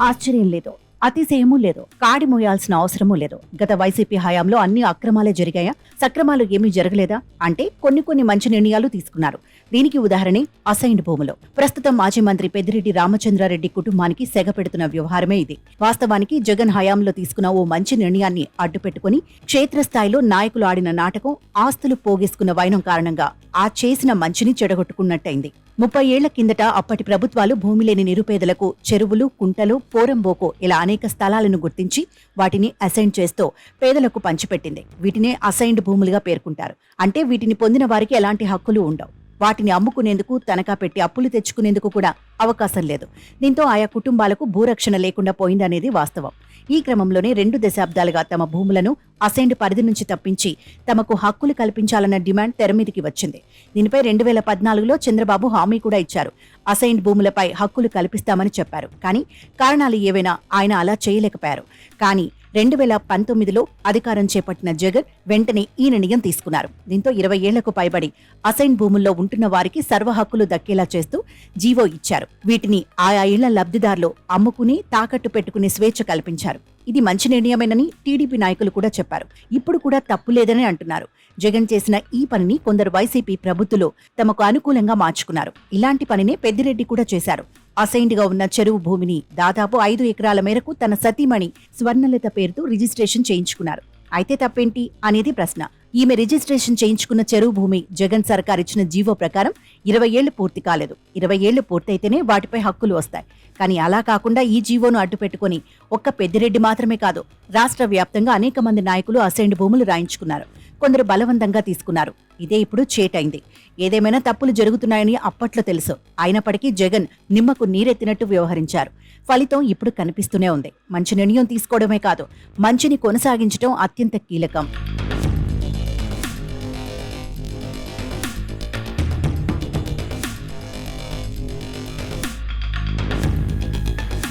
ఆశ్చర్యం లేదు అతిశయమూ లేదు కాడి మోయాల్సిన అవసరమూ లేదు. గత వైసీపీ హయాంలో అన్ని అక్రమాలే జరిగాయా? సక్రమాలు ఏమీ జరగలేదా? అంటే కొన్ని కొన్ని మంచి నిర్ణయాలు తీసుకున్నారు. దీనికి ఉదాహరణే అసైన్డ్ భూములు. ప్రస్తుతం మాజీ మంత్రి పెద్దిరెడ్డి రామచంద్రారెడ్డి కుటుంబానికి సెగ పెడుతున్న వ్యవహారమే ఇది. వాస్తవానికి జగన్ హయాంలో తీసుకున్న ఓ మంచి నిర్ణయాన్ని అడ్డుపెట్టుకుని క్షేత్రస్థాయిలో నాయకులు ఆడిన నాటకం ఆస్తులు పోగేసుకున్న వైనం కారణంగా ఆ చేసిన మంచిని చెడగొట్టుకున్నట్టయింది. ముప్పై ఏళ్ళ కిందట అప్పటి ప్రభుత్వాలు భూమి లేని నిరుపేదలకు చెరువులు కుంటలు పోరంబోకు ఇలా అనేక స్థలాలను గుర్తించి వాటిని అసైన్ చేస్తూ పేదలకు పంచిపెట్టింది. వీటినే అసైన్డ్ భూములుగా పేర్కొంటారు. అంటే వీటిని పొందిన వారికి ఎలాంటి హక్కులు ఉండవు. వాటిని అమ్ముకునేందుకు తనఖా పెట్టి అప్పులు తెచ్చుకునేందుకు కూడా అవకాశం లేదు. దీంతో ఆయా కుటుంబాలకు భూరక్షణ లేకుండా పోయిందనేది వాస్తవం. ఈ క్రమంలోనే రెండు దశాబ్దాలుగా తమ భూములను అసైన్డ్ పరిధి నుంచి తప్పించి తమకు హక్కులు కల్పించాలన్న డిమాండ్ తెరమీదికి వచ్చింది. దీనిపై రెండు వేల పద్నాలుగులో చంద్రబాబు హామీ కూడా ఇచ్చారు. అసైన్డ్ భూములపై హక్కులు కల్పిస్తామని చెప్పారు. కానీ కారణాలు ఏవైనా ఆయన అలా చేయలేకపోయారు. కానీ రెండు వేల పంతొమ్మిదిలో అధికారం చేపట్టిన జగన్ వెంటనే ఈ నిర్ణయం తీసుకున్నారు. దీంతో ఇరవై ఏళ్ళకు పైబడి అసైన్ భూముల్లో ఉంటున్న వారికి సర్వ హక్కులు దక్కేలా చేస్తూ జీవో ఇచ్చారు. వీటిని ఆయా ఇళ్ళ లబ్ధిదారులు అమ్ముకుని తాకట్టు పెట్టుకునే స్వేచ్ఛ కల్పించారు. ఇది మంచి నిర్ణయమేనని టీడీపీ నాయకులు కూడా చెప్పారు. ఇప్పుడు కూడా తప్పు లేదని అంటున్నారు. జగన్ చేసిన ఈ పనిని కొందరు వైసీపీ ప్రభుత్వులు తమకు అనుకూలంగా మార్చుకున్నారు. ఇలాంటి పనినే పెద్దిరెడ్డి కూడా చేశారు. అసైన్డ్గా ఉన్న చెరువు భూమిని దాదాపు ఐదు ఎకరాల మేరకు తన సతీమణి స్వర్ణలత పేరుతో రిజిస్ట్రేషన్ చేయించుకున్నారు. అయితే తప్పేంటి అనేది ప్రశ్న. ఈమె రిజిస్ట్రేషన్ చేయించుకున్న చెరువు భూమి జగన్ సర్కార్ ఇచ్చిన జీవో ప్రకారం ఇరవై ఏళ్ళు పూర్తి కాలేదు. ఇరవై ఏళ్ళు పూర్తయితేనే వాటిపై హక్కులు వస్తాయి. కానీ అలా కాకుండా ఈ జీవోను అడ్డుపెట్టుకుని ఒక్క పెద్దిరెడ్డి మాత్రమే కాదు రాష్ట్ర వ్యాప్తంగా అనేక మంది నాయకులు అసైన్డ్ భూములు రాయించుకున్నారు. కొందరు బలవంతంగా తీసుకున్నారు. ఇదే ఇప్పుడు చేటైంది. ఏదేమైనా తప్పులు జరుగుతున్నాయని అప్పట్లో తెలుసు. అయినప్పటికీ జగన్ నిమ్మకు నీరెత్తినట్టు వ్యవహరించారు. ఫలితం ఇప్పుడు కనిపిస్తూనే ఉంది. మంచి నిర్ణయం తీసుకోవడమే కాదు మంచిని కొనసాగించడం అత్యంత కీలకం.